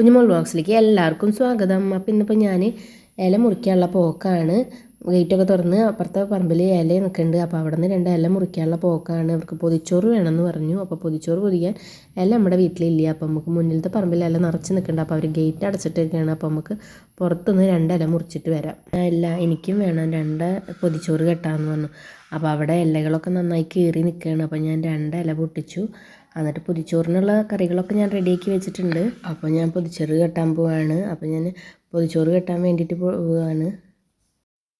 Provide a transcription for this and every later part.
കുഞ്ഞുമോൾ ബോക്സിലേക്ക് എല്ലാവർക്കും സ്വാഗതം. അപ്പോൾ ഇന്നിപ്പോൾ ഞാൻ ഇല മുറിക്കാനുള്ള പോക്കാണ്. ഗേറ്റൊക്കെ തുറന്ന് അപ്പുറത്തെ പറമ്പിൽ ഇല നിൽക്കുന്നുണ്ട്. അപ്പോൾ അവിടെ നിന്ന് രണ്ട് ഇല മുറിക്കാനുള്ള പോക്കാണ്. അവർക്ക് പൊതിച്ചോറ് വേണമെന്ന് പറഞ്ഞു. അപ്പോൾ പൊതിച്ചോറ് പൊതിക്കാൻ ഇല നമ്മുടെ വീട്ടിലില്ല. അപ്പോൾ നമുക്ക് മുന്നിലത്തെ പറമ്പിൽ ഇല നിറച്ച് നിൽക്കുന്നുണ്ട്. അപ്പോൾ അവർ ഗേറ്റ് അടച്ചിട്ടൊക്കെയാണ് അപ്പോൾ നമുക്ക് പുറത്തുനിന്ന് രണ്ട് ഇല മുറിച്ചിട്ട് വരാം. ഇല്ല എനിക്കും വേണം. രണ്ട് പൊതിച്ചോറ് കെട്ടാമെന്ന് പറഞ്ഞു. അപ്പോൾ അവിടെ ഇലകളൊക്കെ നന്നായി കീറി നിൽക്കുകയാണ്. അപ്പോൾ ഞാൻ രണ്ട് ഇല പൊട്ടിച്ചു. എന്നിട്ട് പൊതിച്ചോറിനുള്ള കറികളൊക്കെ ഞാൻ റെഡിയാക്കി വെച്ചിട്ടുണ്ട്. അപ്പോൾ ഞാൻ പൊതിച്ചോറ് കെട്ടാൻ പോവാണ്. അപ്പോൾ ഞാൻ പൊതിച്ചോറ് കെട്ടാൻ വേണ്ടിയിട്ട് പോവുകയാണ്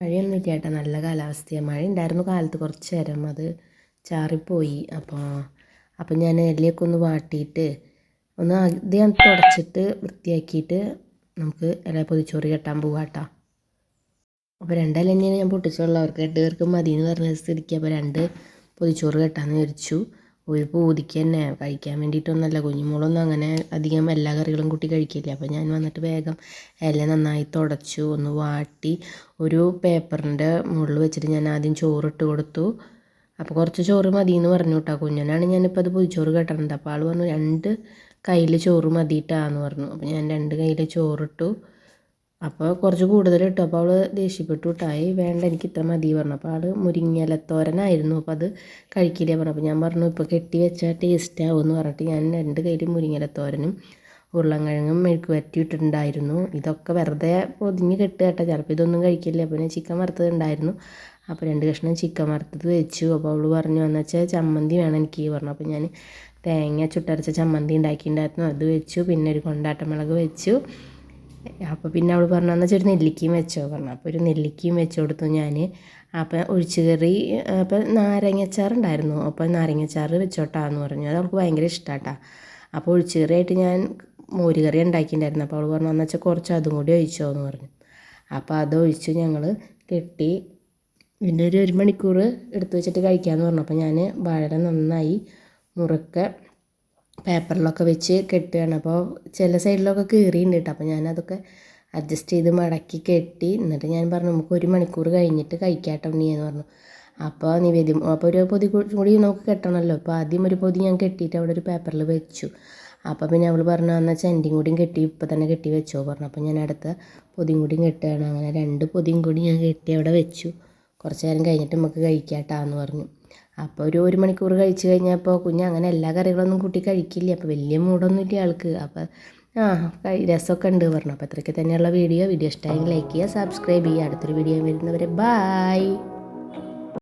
മഴയൊന്നും കേട്ടോ. നല്ല കാലാവസ്ഥയാണ് മഴ ഉണ്ടായിരുന്നു കാലത്ത് കുറച്ച് നേരം. അത് ചാറിപ്പോയി. അപ്പോൾ അപ്പോൾ ഞാൻ എല്ലയൊക്കെ ഒന്ന് വാട്ടിയിട്ട് ഒന്ന് ആദ്യം തുടച്ചിട്ട് വൃത്തിയാക്കിയിട്ട് നമുക്ക് ഇല പൊതിച്ചോറ് കെട്ടാൻ പോവാം കേട്ടോ. അപ്പോൾ രണ്ടല്ലെങ്കിൽ ഞാൻ പൊട്ടിച്ചുള്ള അവർക്ക് രണ്ട് പേർക്ക് മതി എന്ന് പറഞ്ഞ സ്ഥിതിക്ക് അപ്പോൾ രണ്ട് പൊതിച്ചോറ് കെട്ടാമെന്ന് വിചാരിച്ചു. ഒരു പൂതിക്ക് തന്നെ കഴിക്കാൻ വേണ്ടിയിട്ടൊന്നുമല്ല കുഞ്ഞുമോളൊന്നും അങ്ങനെ അധികം എല്ലാ കറികളും കൂട്ടി കഴിക്കില്ല. അപ്പോൾ ഞാൻ വന്നിട്ട് വേഗം ഇല നന്നായി തുടച്ചു ഒന്ന് വാട്ടി ഒരു പേപ്പറിന്റെ മുകളിൽ വെച്ചിട്ട് ഞാൻ ആദ്യം ചോറിട്ട് കൊടുത്തു. അപ്പോൾ കുറച്ച് ചോറ് മതി എന്ന് പറഞ്ഞു കേട്ടോ കുഞ്ഞനാണ് ഞാനിപ്പോൾ അത് പൊതിച്ചോറ് കെട്ടണത് അപ്പോൾ ആൾ പറഞ്ഞു രണ്ട് കയ്യിൽ ചോറ് മതിയിട്ടാന്ന് പറഞ്ഞു. അപ്പോൾ ഞാൻ രണ്ട് കയ്യിൽ ചോറിട്ടു. അപ്പോൾ കുറച്ച് കൂടുതൽ ഇട്ടു. അപ്പോൾ അവൾ ദേഷ്യപ്പെട്ടു കേട്ടായി വേണ്ട എനിക്ക് ഇത്ര മതി പറഞ്ഞു. അപ്പോൾ ആൾ മുരിങ്ങലത്തോരനായിരുന്നു അപ്പോൾ അത് കഴിക്കില്ല പറഞ്ഞു. അപ്പോൾ ഞാൻ പറഞ്ഞു ഇപ്പോൾ കെട്ടി വെച്ചാൽ ടേസ്റ്റ് ആവുമെന്ന് പറഞ്ഞിട്ട് ഞാൻ രണ്ട് കയ്യിൽ മുരിങ്ങലത്തോരനും ഉരുളൻകിഴങ്ങും മെഴുക്ക് വരട്ടിയിട്ടുണ്ടായിരുന്നു ഇതൊക്കെ വെറുതെ പൊതിഞ്ഞ് കെട്ടുക കേട്ടോ. ചിലപ്പോൾ ഇതൊന്നും കഴിക്കില്ല. അപ്പോൾ ഞാൻ ചിക്കൻ വറുത്തത് ഉണ്ടായിരുന്നു അപ്പോൾ രണ്ട് കഷ്ണം ചിക്കൻ വറുത്തത് വെച്ചു. അപ്പോൾ അവൾ പറഞ്ഞു എന്ന് വെച്ചാൽ ചമ്മന്തി വേണം എനിക്ക് പറഞ്ഞു. അപ്പോൾ ഞാൻ തേങ്ങ ചുട്ടരച്ച ചമ്മന്തി ഉണ്ടാക്കിയിട്ടുണ്ടായിരുന്നു. അത് വെച്ചു. പിന്നെ ഒരു കൊണ്ടാട്ടമുളക് വെച്ചു. അപ്പോൾ പിന്നെ അവൾ പറഞ്ഞു എന്നാൽ ഒരു നെല്ലിക്കയും വെച്ചോ പറഞ്ഞു. അപ്പോൾ ഒരു നെല്ലിക്കയും വെച്ച് കൊടുത്തു ഞാൻ അപ്പം ഒഴിച്ച് കറി അപ്പം നാരങ്ങച്ചാറുണ്ടായിരുന്നു. അപ്പോൾ നാരങ്ങച്ചാറ് വെച്ചോട്ടാന്ന് പറഞ്ഞു. അത് അവൾക്ക് ഭയങ്കര ഇഷ്ടമാട്ടാ അപ്പോൾ ഒഴിച്ച് കറിയായിട്ട് ഞാൻ മോര് കറി ഉണ്ടാക്കിയിട്ടുണ്ടായിരുന്നു. അപ്പോൾ അവൾ പറഞ്ഞു എന്നാൽ വെച്ചാൽ കുറച്ച് അതും കൂടി ഒഴിച്ചോ എന്ന് പറഞ്ഞു. അപ്പോൾ അത് ഒഴിച്ച് ഞങ്ങൾ കെട്ടി പിന്നെ ഒരു ഒരു മണിക്കൂർ എടുത്തു വെച്ചിട്ട് കഴിക്കാമെന്ന് പറഞ്ഞു. അപ്പോൾ ഞാൻ വാഴ നന്നായി മുറുക്കെ പേപ്പറിലൊക്കെ വെച്ച് കെട്ടുകയാണ്. അപ്പോൾ ചില സൈഡിലൊക്കെ കീറിയിട്ടുണ്ട് കേട്ടോ അപ്പോൾ ഞാനതൊക്കെ അഡ്ജസ്റ്റ് ചെയ്ത് മടക്കി കെട്ടി എന്നിട്ട് ഞാൻ പറഞ്ഞു നമുക്ക് ഒരു മണിക്കൂർ കഴിഞ്ഞിട്ട് കഴിക്കാട്ടോ നീ എന്ന് പറഞ്ഞു. അപ്പോൾ നിവേദ്യം അപ്പോൾ ഒരു പൊതി കൂടി നമുക്ക് കെട്ടണമല്ലോ അപ്പോൾ ആദ്യം ഒരു പൊതി ഞാൻ കെട്ടിയിട്ട് അവിടെ ഒരു പേപ്പറിൽ വെച്ചു. അപ്പോൾ പിന്നെ അവൾ പറഞ്ഞു എന്നാൽ ചെന്റിയും കൂടിയും കെട്ടി ഇപ്പോൾ തന്നെ കെട്ടി വെച്ചോ പറഞ്ഞു. അപ്പോൾ ഞാൻ അടുത്ത പൊതിയും കൂടിയും കെട്ടുകയാണ്. അങ്ങനെ രണ്ട് പൊതിയും കൂടി ഞാൻ കെട്ടി അവിടെ വെച്ചു. കുറച്ച് നേരം കഴിഞ്ഞിട്ട് നമുക്ക് കഴിക്കാട്ടാന്ന് പറഞ്ഞു. അപ്പോൾ ഒരു ഒരു മണിക്കൂർ കഴിച്ച് കഴിഞ്ഞപ്പോൾ കുഞ്ഞ് അങ്ങനെ എല്ലാ കറികളൊന്നും കൂട്ടി കഴിക്കില്ല. അപ്പോൾ വലിയ മൂടൊന്നും ഇല്ല ആൾക്ക്. അപ്പോൾ ആ രസമൊക്കെ ഉണ്ട് പറഞ്ഞു. അപ്പോൾ അത്രയ്ക്ക് തന്നെയുള്ള വീഡിയോ. വീഡിയോ ഇഷ്ടമായി ലൈക്ക് ചെയ്യുക സബ്സ്ക്രൈബ് ചെയ്യുക. അടുത്തൊരു വീഡിയോ വരുന്നവരെ ബായ്